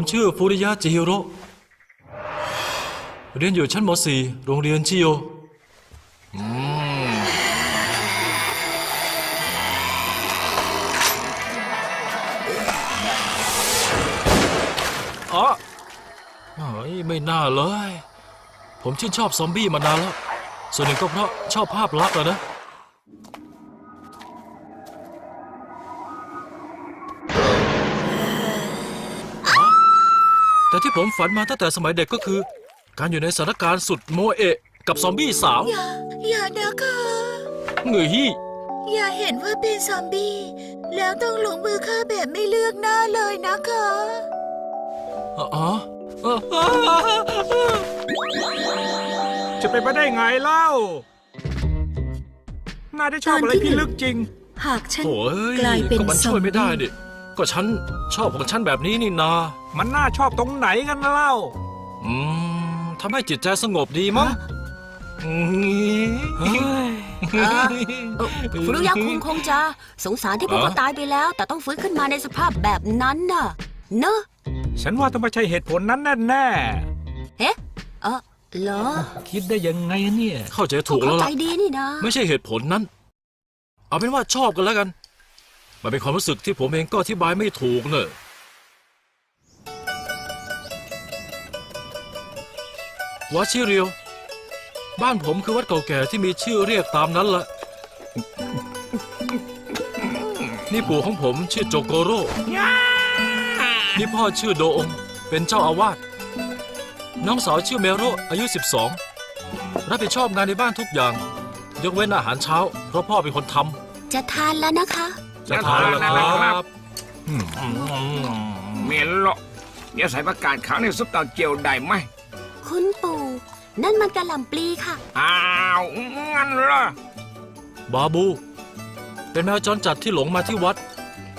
ผมชื่อฟูริยะจิฮิโร่เรียนอยู่ชั้นม .4 โรงเรียนชิโยอ๋อเฮ้ยไม่น่าเลย ผมชื่นชอบซอมบี้มานานแล้ว ส่วนหนึ่งก็เพราะชอบภาพลักษณ์อะนะ แต่ที่ผมฝันมาตั้งแต่สมัยเด็กก็คือ การอยู่ในสถานการณ์สุดโมเอะกับซอมบี้สาว อย่า อย่านะคะเหงยฮี่อย่าเห็นว่าเป็นซอมบี้ แล้วต้องลงมือฆ่าแบบไม่เลือกหน้าเลยนะคะอ๋ออ๋ออ๋อจะเป็นไปได้ไงเล่านายได้ชอบอะไรตอนที่ที่ลึกจริง หากฉันโถ่เอ้ยกลายเป็นก็มันซอช่วมยไม่ได้บี้ ดิ ก็ฉันชอบของฉันแบบนี้นี่นา มันน่าชอบตรงไหนกันเล่า อืมทำให้จิตใจสงบดีมั้งอืมเฮ้ยเออเออฟุรุยะคุงคงจะสงสารที่พวกเขาอ๋อตายไปแล้ว แต่ต้องฟื้นขึ้นมาในสภาพแบบนั้นน่ะ เนอะ ฉันว่าต้องไม่ใช่เหตุผลนั้นแน่เอ๊ะเออเหรอๆคิดได้ยังไงเนี่ย เข้าใจพถูวกกแล้เขาวใจล่ะดีนี่นะ ไม่ใช่เหตุผลนั้น เอาเป็นว่าชอบกันแล้วกัน มันเป็นความรู้สึกที่ผมเองก็อธิบายไม่ถูกเนอะวัดชิเรียว บ้านผมคือวัดเก่าแก่ที่มีชื่อเรียกตามนั้นละนี่ปู่ของผมชื่อโจโกโร่นี่พ่อชื่อโดอง เป็นเจ้าอาวาส น้องสาวชื่อเมโรอายุ 12 รับผิดชอบงานในบ้านทุกอย่าง ยกเว้นอาหารเช้า เพราะพ่อเป็นคนทำจะทานแล้วนะคะ จะทานแล้วครับเมลโลเนี่ยใส่ประกาศขาวในซุปเตาเจียวได้ไหม คุณปู่ นั่นมันกระหล่ำปลีค่ะ อ้าวงั้นเหรอบาบู เป็นแมวจรจัดที่หลงมาที่วัด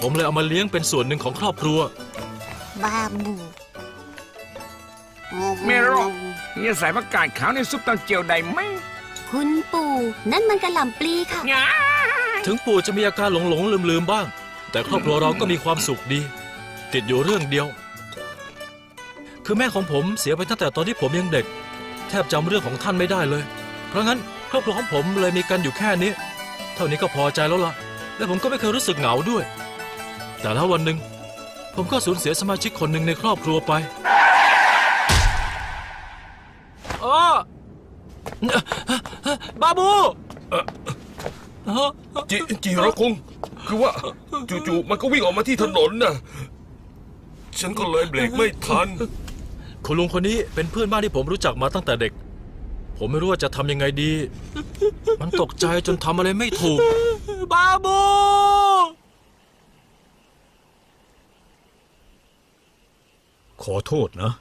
ผมเลยเอามาเลี้ยงเป็นส่วนหนึ่งของครอบครัว บาบูเมลโลเนี่ยใส่ประกาศขาวในซุปเตาเจียวได้ไหม คุณปู่ นั่นมันกระหล่ำปลีค่ะง่าย ถึงปู่จะมีอาการหลงหลงลืมลืมบ้าง แต่ครอบครัวเราก็มีความสุขดี ติดอยู่เรื่องเดียว คือแม่ของผมเสียไปตั้งแต่ตอนที่ผมยังเด็ก แทบจำเรื่องของท่านไม่ได้เลย เพราะงั้นครอบครัวของผมเลยมีกันอยู่แค่นี้ เท่านี้ก็พอใจแล้วล่ะ และผมก็ไม่เคยรู้สึกเหงาด้วย แต่แล้ววันหนึ่งผมก็สูญเสียสมาชิกคนหนึ่งในครอบครัวไปอ้อบาบู จิจิระคง คือว่าจู่ๆมันก็วิ่งออกมาที่ถนนน่ะ ฉันก็เลยเบรกไม่ทัน คุณลุงคนนี้เป็นเพื่อนบ้านที่ผมรู้จักมาตั้งแต่เด็ก ผมไม่รู้ว่าจะทำยังไงดี มันตกใจจนทำอะไรไม่ถูก บาบูขอโทษนะ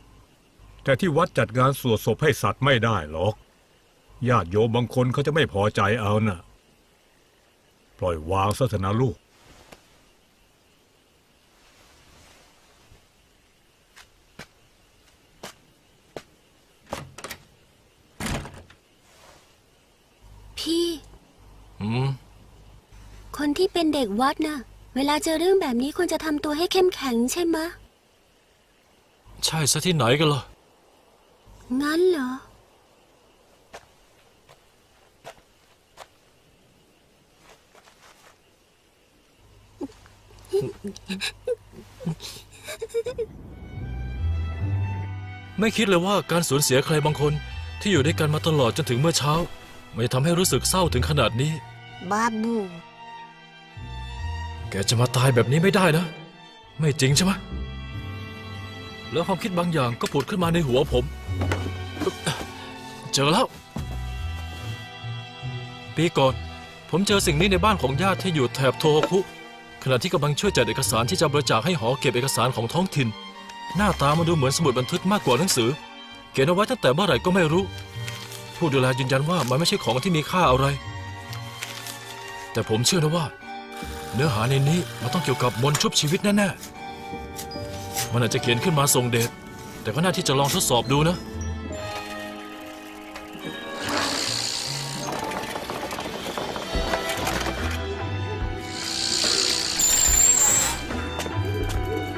แต่ที่วัดจัดงานสวดศพให้สัตว์ไม่ได้หรอก ญาติโยมบางคนเขาจะไม่พอใจเอาน่ะ ปล่อยวางศาสนาลูก พี่ อืม คนที่เป็นเด็กวัดน่ะ เวลาเจอเรื่องแบบนี้ควรจะทำตัวให้เข้มแข็งใช่ไหมะ ใช่ซะที่ไหนกันล่ะ งั้นเหรอ ไม่คิดเลยว่าการสูญเสียใครบางคนที่อยู่ด้วยกันมาตลอดจนถึงเมื่อเช้า ไม่ทำให้รู้สึกเศร้าถึงขนาดนี้ บาบู แกจะมาตายแบบนี้ไม่ได้นะ ไม่จริงใช่ไหมแล้วความคิดบางอย่างก็ผุดขึ้นมาในหัวผม เจอแล้ว ปีก่อน ผมเจอสิ่งนี้ในบ้านของญาติที่อยู่แถบโทโฮคุ ขณะที่กำลังช่วยจัดเอกสารที่จะบริจาคให้หอเก็บเอกสารของท้องถิ่น หน้าตามันดูเหมือนสมุดบันทึกมากกว่าหนังสือ เขียนเอาไว้ตั้งแต่เมื่อไหร่ก็ไม่รู้ ผู้ดูแลยืนยันว่ามันไม่ใช่ของที่มีค่าอะไร แต่ผมเชื่อนะว่า เนื้อหาในนี้มันต้องเกี่ยวกับมนชุบชีวิตแน่ๆมันอาจจะเขียนขึ้นมาส่งเดชแต่ก็น่าที่จะลองทดสอบดูนะ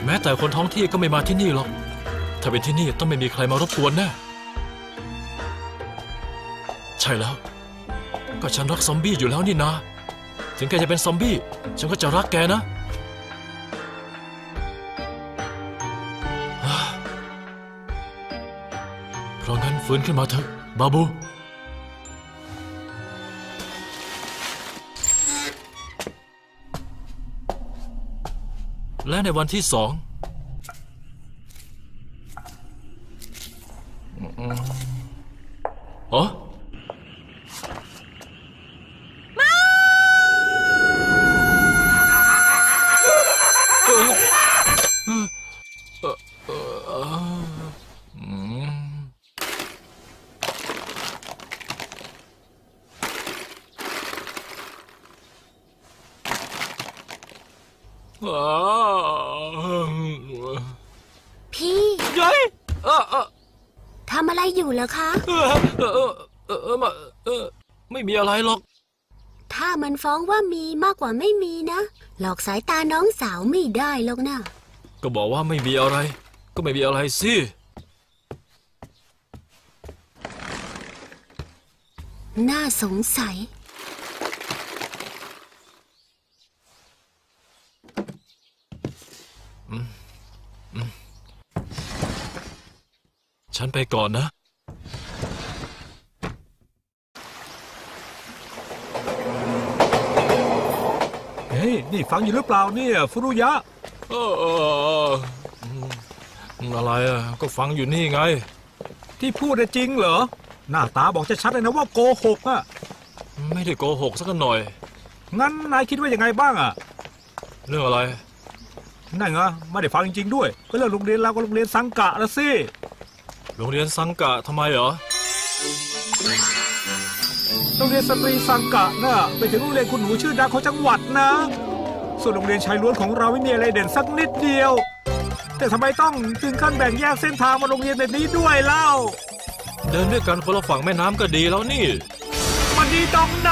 แม้แต่คนท้องที่ก็ไม่มาที่นี่หรอก ถ้าเป็นที่นี่ต้องไม่มีใครมารบกวนแน่ ใช่แล้ว ก็ฉันรักซอมบี้อยู่แล้วนี่นาถึงแกจะเป็นซอมบี้ ฉันก็จะรักแกนะ เพราะงั้นฟื้นขึ้นมาเถอะ บาบู ในวันที่สองอ๋อ อ้าว พี่ เย้ยเออเออ ทำอะไรอคะ เออเออเออเออเออมาเออไม่มีอะไรหรอก ถ้ามันฟ้องว่ามีมากกว่าไม่มีนะ หลอกสายตาน้องสาวไม่ได้หรอกนะก็บอกว่าไม่มีอะไร ก็ไม่มีอะไรสิน่าสงสัย ฉันไปก่อนนะ เฮ้ย นี่ฟังอยู่หรือเปล่าเนี่ยฟุรุยะ เออเออเอออืมอะไรอะก็ฟังอยู่นี่ไง ที่พูดน่ะจริงเหรอ หน้าตาบอกชัดๆเลยนะว่าโกหกอะไม่ได้โกหกสักหน่อย งั้นนายคิดว่ายังไงบ้างอะเรื่องอะไร นั่นไงไม่ได้ฟังจริงๆด้วย ก็เรื่องโรงเรียนเรากับโรงเรียนสังกะละสิโรงเรียนสังกะทำไมเหรอ โรงเรียนสตรีสังกะน่ะไปถึงโรงเรียนคุณหนูชื่อดังของจังหวัดนะ ส่วนโรงเรียนชายล้วนของเราไม่มีอะไรเด่นสักนิดเดียว แต่ทำไมต้องถึงขั้นแบ่งแยกเส้นทางมาโรงเรียนแบบนี้ด้วยเล่า เดินด้วยกันคนละฝั่งแม่น้ำก็ดีแล้วนี่ มันดีตรงไหน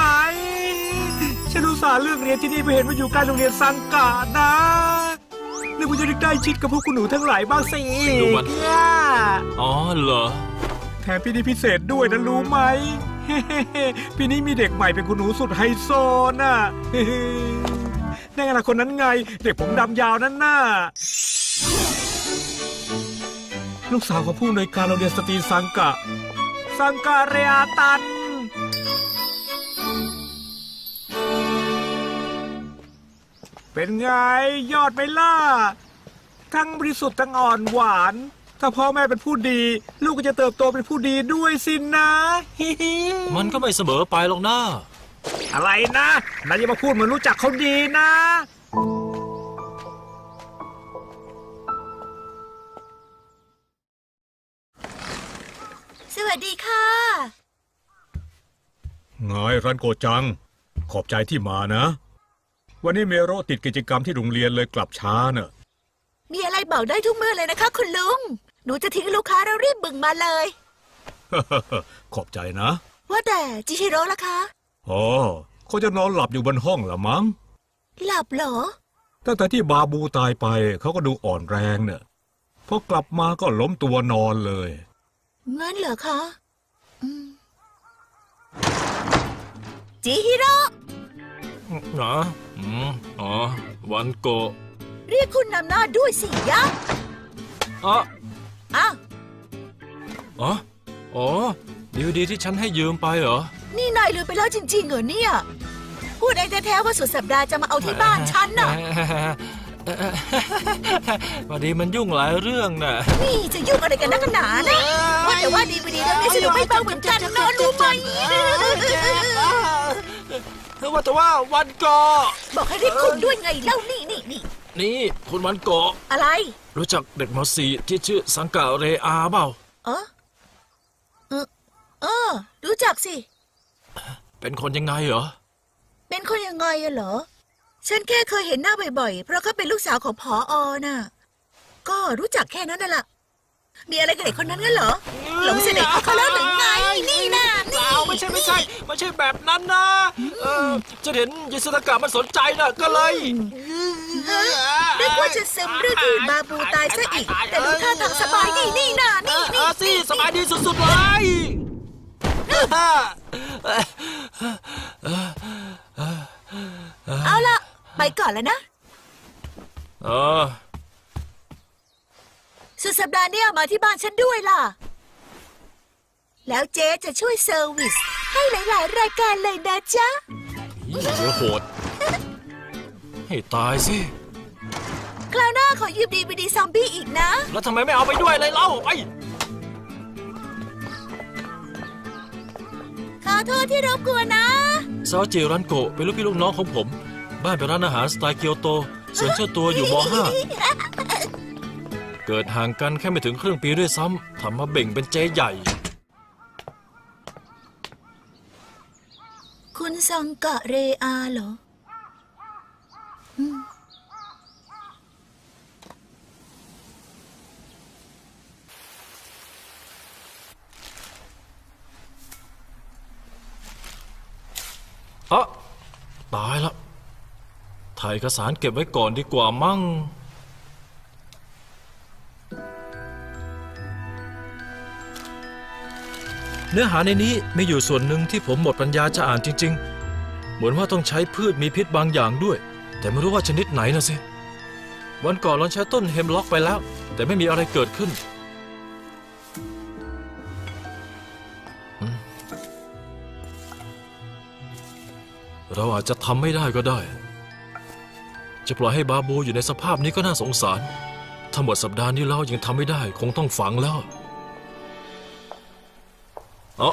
ฉันรู้ส่าห์เลือกเรียนที่นี่ไปเห็นว่าอยู่ใกล้โรงเรียนสังกานะนึกว่าจะได้ใกล้ชิดกับพวกคุณหนูทั้งหลายบ้างสิดูมันอะอ๋อเหรอ แถมปีนี้พิเศษด้วยนะรู้ไหม ปีนี้มีเด็กใหม่เป็นคุณหนูสุดไฮโซน่ะ นั่นไงล่ะคนนั้นไง เด็กผมดำยาวนั่นน่ะลูกสาวของผู้อำนวยการโรงเรียนสตรีสังกะ สังกะเรียตัน เป็นไงยอดไหมล่ะ ทั้งบริสุทธิ์ทั้งอ่อนหวาน ถ้าพ่อแม่เป็นผู้ดี ลูกก็จะเติบโตเป็นผู้ดีด้วยสินะ มันก็ไม่เสมอไปหรอกนะ อะไรนะนายอย่ามาพูดเหมือนรู้จักเขาดีนะ สวัสดีค่ะ ไงรันโกจัง ขอบใจที่มานะ วันนี้เมโรติดกิจกรรมที่โรงเรียนเลยกลับช้าเนอะมีอะไรบอกได้ทุกเมื่อเลยนะคะ คุณลุง หนูจะทิ้งลูกค้าแล้วรีบบึงมาเลย ขอบใจนะ ว่าแต่จิชิโร่ล่ะคะ อ๋อเขาจะนอนหลับอยู่บนห้องละมั้ง หลับเหรอ ตั้งแต่ที่บาบูตายไปเขาก็ดูอ่อนแรงเนอะพอกลับมาก็ล้มตัวนอนเลยงั้นเหรอคะอืมจิฮิโร่เหรออืมอ๋อ วันโกะเรียกคุณนำหน้าด้วยสิยะอ๋ออ้าว อ๋อ อ๋อดีวดีที่ฉันให้ยืมไปเหรอ นี่นายลืมไปแล้วจริงๆเหรอเนี่ย พูดเองแท้ๆว่าสุดสัปดาห์จะมาเอาที่บ้านฉันน่ะ พอดีมันยุ่งหลายเรื่องน่ะ นี่จะยุ่งอะไรกันนักหนานะว่าแต่ว่าดีวดีเรื่องนี้สนุกไม่เบาเหมือนกันนะรู้ไหมว่าแต่ว่าวันโกะบอกให้เรียกคุณด้วยไงเล่านี่นี่นี่นี่คุณวันโกะอะไร รู้จักเด็กมสีที่ชื่อสังกะเรอาเปล่าเออเออเออรู้จักสิ เป็นคนยังไงเหรอ เป็นคนยังไงอะเหรอ ฉันแค่เคยเห็นหน้าบ่อยๆ เพราะเขาเป็นลูกสาวของพออน่ะ ก็รู้จักแค่นั้นน่ะล่ะ มีอะไรกับเด็กคนนั้นกันเหรอ หลงเสน่ห์เขาแล้วหรือไง นี่นะนี่เปล่าไม่ใช่ไม่ใช่ไม่ใช่แบบนั้นนะ เออจะเห็นยิสตากะมันสนใจนะก็เลยฮะนึกว่าจะซึมเรื่องที่บาบูตายซะอีก แต่ดูท่าทางสบายนี่นี่นะเอนี่อเอนี่อสิสบายดีสุดๆเลย เอาล่ะ ไปก่อนแล้วนะ เออ สุดสัปดาห์เนี้ยมาที่บ้านฉันด้วยล่ะ แล้วเจ๊จะช่วยเซอร์วิส ให้หลาย ๆ รายการเลยนะจ๊ะเดี๋ยวโหด ให้ตายสิ คราวหน้าขอยืมดีวีดีซอมบี้อีกนะ แล้วทำไมไม่เอาไปด้วยเลยเล่าไป โทษที่รบกวนนะซาวจิรันโกะเป็นลูกพี่ลูกน้องของผม บ้านเป็นร้านอาหารสไตล์เกียวโตส่วนเจ้าตัวอยู่ม .5 เกิดห่างกันแค่ไม่ถึงครึ่งปีด้วยซ้ำทำมาเบ่งเป็นเจ๊ใหญ่ คุณซังกะเรอาเหรอเตายละถ่ายเอกสารเก็บไว้ก่อนดีกว่ามั่ง เนื้อหาในนี้มีอยู่ส่วนหนึ่งที่ผมหมดปัญญาจะอ่านจริง ๆ เหมือนว่าต้องใช้พืชมีพิษบางอย่างด้วย แต่ไม่รู้ว่าชนิดไหนนะสิ วันก่อนลองใช้ต้นเฮมล็อกไปแล้ว แต่ไม่มีอะไรเกิดขึ้น เราอาจจะทำไม่ได้ก็ได้ จะปล่อยให้บาบูอยู่ในสภาพนี้ก็น่าสงสารถ้าหมดสัปดาห์นี้แล้วยังทำไม่ได้ คงต้องฝังแล้ว เอ้อ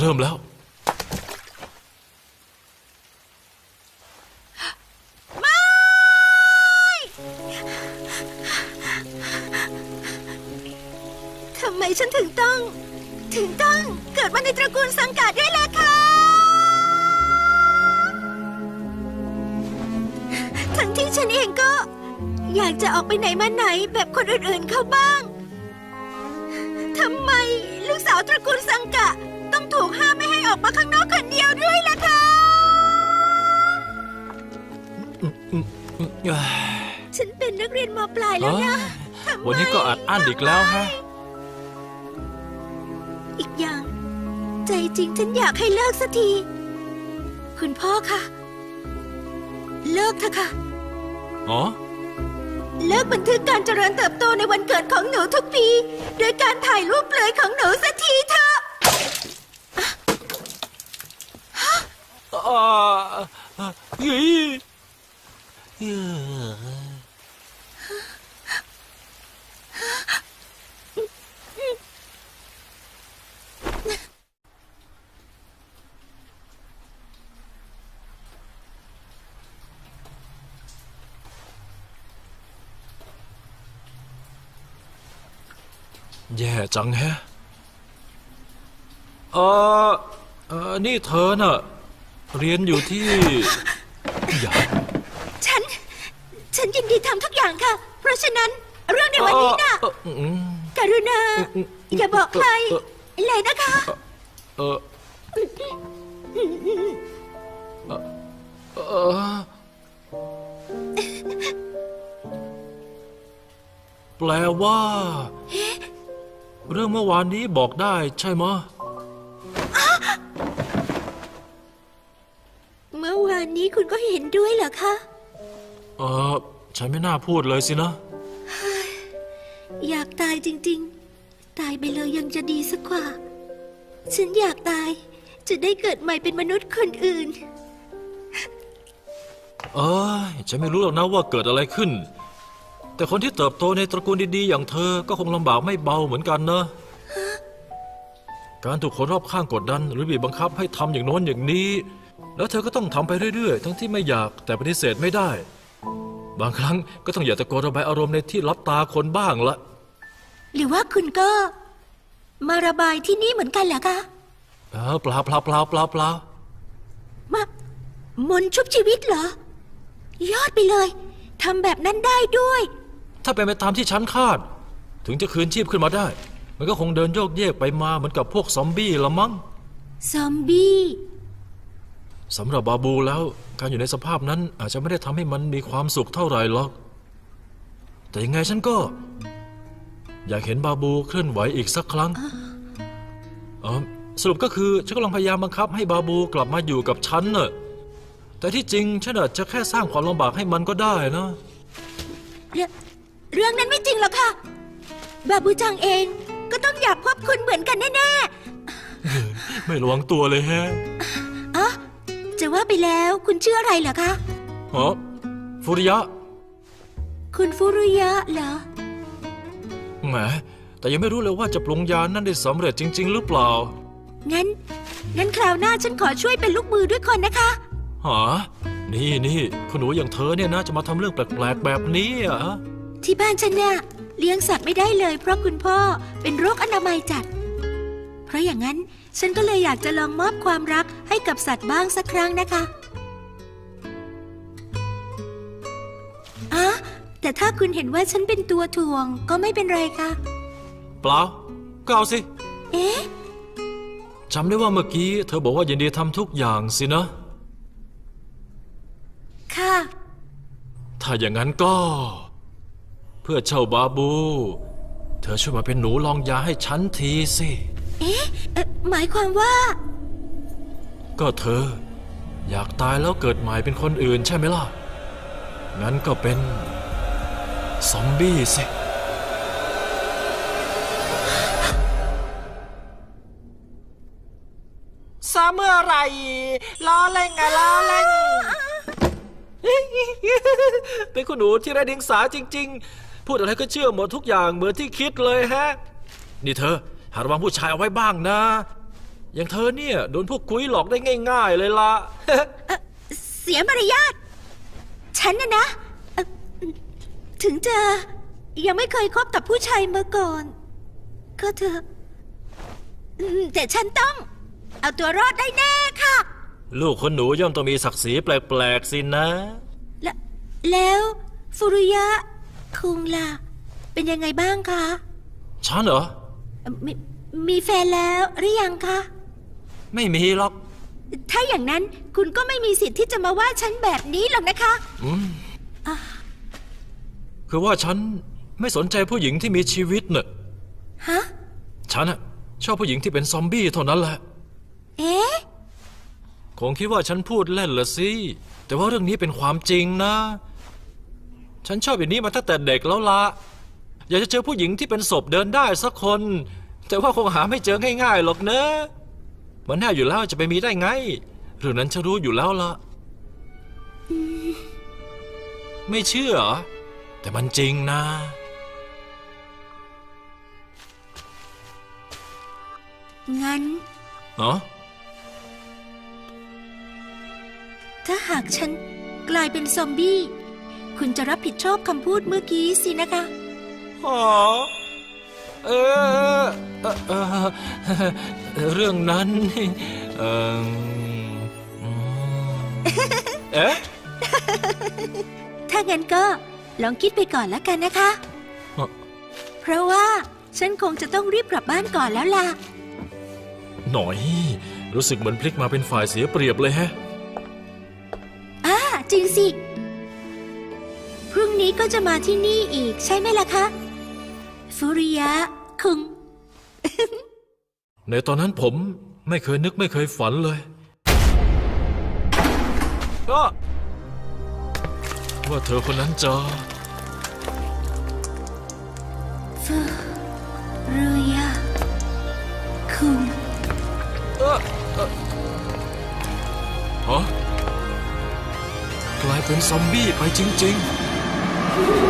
เริ่มแล้ว ไม่ ทำไมฉันถึงต้อง ถึงต้องเกิดมาในตระกูลสังกัดด้วยล่ะคะทั้งที่ฉันเองก็ อยากจะออกไปไหนมาไหนแบบคนอื่นๆเขาบ้าง ทำไมลูกสาวตระกูลสังกัด ถูกห้ามไม่ให้ออกมาข้างนอกคนเดียวด้วยล่ะคะฉันเป็นนักเรียนมปลายแล้วนะทำไมวันนี้ก็อัดอั้นอีกแล้วฮะ อีกอย่าง ใจจริงฉันอยากให้เลิกสักที คุณพ่อคะ เลิกเถอะค่ะ อ๋อเลิกบันทึกการเจริญเติบโตในวันเกิดของหนูทุกปี โดยการถ่ายรูปเปลือยของหนูสักทีเถอะ อ่าเฮ้ยเอ้อ แย่จังแฮะเออเออนี่เธอน่ะ เรียนอยู่ที่อย่าฉัน ฉันยินดีทำทุกอย่างค่ะ เพราะฉะนั้นเรื่องในวันนี้น่ะเออเอออืมกรุณา อย่าบอกใครเลยนะคะ เออเออแปลว่า เรื่องเมื่อวานนี้บอกได้ใช่ไหมานนี้คุณก็เห็นด้วยเหรอคะ เออฉันไม่น่าพูดเลยสินะ อยากตายจริง ๆ ตายไปเลยยังจะดีสักกว่า ฉันอยากตาย จะได้เกิดใหม่เป็นมนุษย์คนอื่น เอ้ยฉันไม่รู้หรอกนะว่าเกิดอะไรขึ้น แต่คนที่เติบโตในตระกูลดีๆ อย่างเธอก็คงลำบากไม่เบาเหมือนกันนะ การถูกคนรอบข้างกดดัน หรือบีบบังคับให้ทำอย่างโน้นอย่างนี้ แล้วเธอก็ต้องทำไปเรื่อยๆ ทั้งที่ไม่อยากแต่ปฏิเสธไม่ได้ บางครั้งก็ต้องอย่าตะโกนระบายอารมณ์ในที่รับตาคนบ้างละหรือว่าคุณก็ มาระบายที่นี่เหมือนกันเหรอคะเออเปล่าเปล่าเปล่าเปล่าเปล่ามามนต์ชุบชีวิตเหรอ ยอดไปเลยทำแบบนั้นได้ด้วย ถ้าเป็นไปตามที่ฉันคาด ถึงจะคืนชีพขึ้นมาได้ มันก็คงเดินโยกเยกไปมาเหมือนกับพวกซอมบี้ละมั้ง ซอมบี้ สำหรับบาบูแล้วการอยู่ในสภาพนั้นอาจจะไม่ได้ทำให้มันมีความสุขเท่าไหร่หรอก แต่ยังไงฉันก็ อยากเห็นบาบูเคลื่อนไหวอีกสักครั้งเออสรุปก็คือฉันกำลังพยายามบังคับให้บาบูกลับมาอยู่กับฉันน่ะแต่ที่จริงฉันอาจจะแค่สร้างความลำบากให้มันก็ได้นะเรื่องเรื่องนั้นไม่จริงหรอกค่ะ บาบูจังเองก็ต้องอยากพบคุณเหมือนกันแน่ไม่ระวังตัวเลยแฮะๆอ๋อจะว่า ไปแล้ว คุณชื่ออะไรเหรอคะอ๋อฟุริยะ คุณฟุรุยะเหรอ แหม แต่ยังไม่รู้เลยว่าจะปรุงยานั่นได้สำเร็จจริง ๆ หรือเปล่า งั้น งั้นคราวหน้าฉันขอช่วยเป็นลูกมือด้วยคนนะคะ หา นี่นี่คุณหนูอย่างเธอเนี่ยนะจะมาทำเรื่องแปลกๆแบบนี้อะที่บ้านฉันน่ะเลี้ยงสัตว์ไม่ได้เลย เพราะคุณพ่อเป็นโรคอนามัยจัด เพราะอย่างนั้น ฉันก็เลยอยากจะลองมอบความรักให้กับสัตว์บ้างสักครั้งนะคะอะแต่ถ้าคุณเห็นว่าฉันเป็นตัวถ่วงก็ไม่เป็นไรค่ะ เปล่า ก็เอาสิ เอ๊ะจำได้ว่าเมื่อกี้เธอบอกว่ายินดีทำทุกอย่างสินะ ค่ะ ถ้าอย่างนั้นก็ เพื่อเช่าบาบู เธอช่วยมาเป็นหนูลองยาให้ฉันทีสิ เอ๊ะเอ่อหมายความว่า ก็เธอ อยากตายแล้วเกิดใหม่เป็นคนอื่นใช่ไหมล่ะ งั้นก็เป็น ซอมบี้สิซาเมื่อไหรล้อเล่งอะล้อเล่งเป็นคุณหนูที่ไร้เดียงสาจริง ๆ พูดอะไรก็เชื่อหมดทุกอย่างเหมือนที่คิดเลยฮะ นี่เธอ หาระวังผู้ชายเอาไว้บ้างนะ อย่างเธอเนี่ยโดนพวกกุ้ยหลอกได้ง่าย ๆ เลยละเสียมารยาท ฉันน่ะนะเอ่อถึงจะยังไม่เคยคบกับผู้ชายมาก่อน ก็เถอะอืมแต่ฉันต้อง เอาตัวรอดได้แน่ค่ะ ลูกคนหนูย่อมต้องมีศักดิ์ศรีแปลกๆสินะ และแล้วฟุรุยะคุงล่ะ เป็นยังไงบ้างคะ ฉันเหรอเอ่อ มีมีแฟนแล้วหรือยังคะ ไม่มีหรอก ถ้าอย่างนั้นคุณก็ไม่มีสิทธิ์ที่จะมาว่าฉันแบบนี้หรอกนะคะอืมคือว่าฉันไม่สนใจผู้หญิงที่มีชีวิตเน่ะฮะ ฉันอะชอบผู้หญิงที่เป็นซอมบี้เท่านั้นแหละ เอ๊ะ คงคิดว่าฉันพูดเล่นละสิ แต่ว่าเรื่องนี้เป็นความจริงนะ ฉันชอบอย่างนี้มาตั้งแต่เด็กแล้วละ อยากจะเจอผู้หญิงที่เป็นศพเดินได้สักคน แต่ว่าคงหาไม่เจอง่ายๆหรอกเนอะมันแน่อยู่แล้วจะไปมีได้ไงเรื่องนั้นฉันรู้อยู่แล้วละไม่เชื่อเหรอแต่มันจริงนะ งั้นเนาะถ้าหากฉันกลายเป็นซอมบี้ คุณจะรับผิดชอบคำพูดเมื่อกี้สินะคะ อ๋อเออเออเออเรื่องนั้นเอออืมเอ๊ะถ้างั้นก็ลองคิดไปก่อนแล้วกันนะคะอะเพราะว่าฉันคงจะต้องรีบกลับบ้านก่อนแล้วล่ะ หน่อย รู้สึกเหมือนพลิกมาเป็นฝ่ายเสียเปรียบเลยแฮะอ่าจริงสิ พรุ่งนี้ก็จะมาที่นี่อีกใช่ไหมล่ะคะ ฟุริยะคุง ในตอนนั้นผมไม่เคยนึกไม่เคยฝันเลยก็ว่าเธอคนนั้นจะฟุริยะคุงฮะกลายเป็นซอมบี้ไปจริง ๆ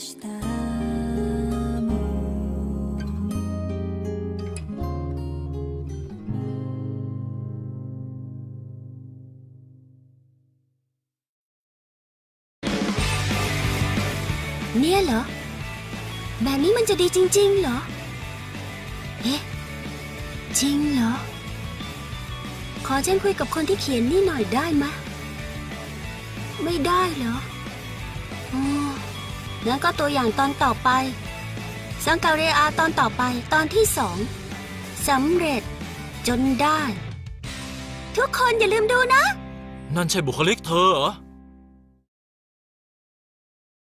เนี่ยเหรอ แบบนี้มันจะดีจริง ๆ เหรอ เอ๊ะ จริงเหรอ ขอฉันคุยกับคนที่เขียนนี่หน่อยได้ไหม ไม่ได้เหรอ นั้นก็ตัวอย่างตอนต่อไป สังกาเรอาตอนต่อไปตอนที่สองสำเร็จจนได้ ทุกคนอย่าลืมดูนะ นั่นใช่บุคลิกเธอเหรอ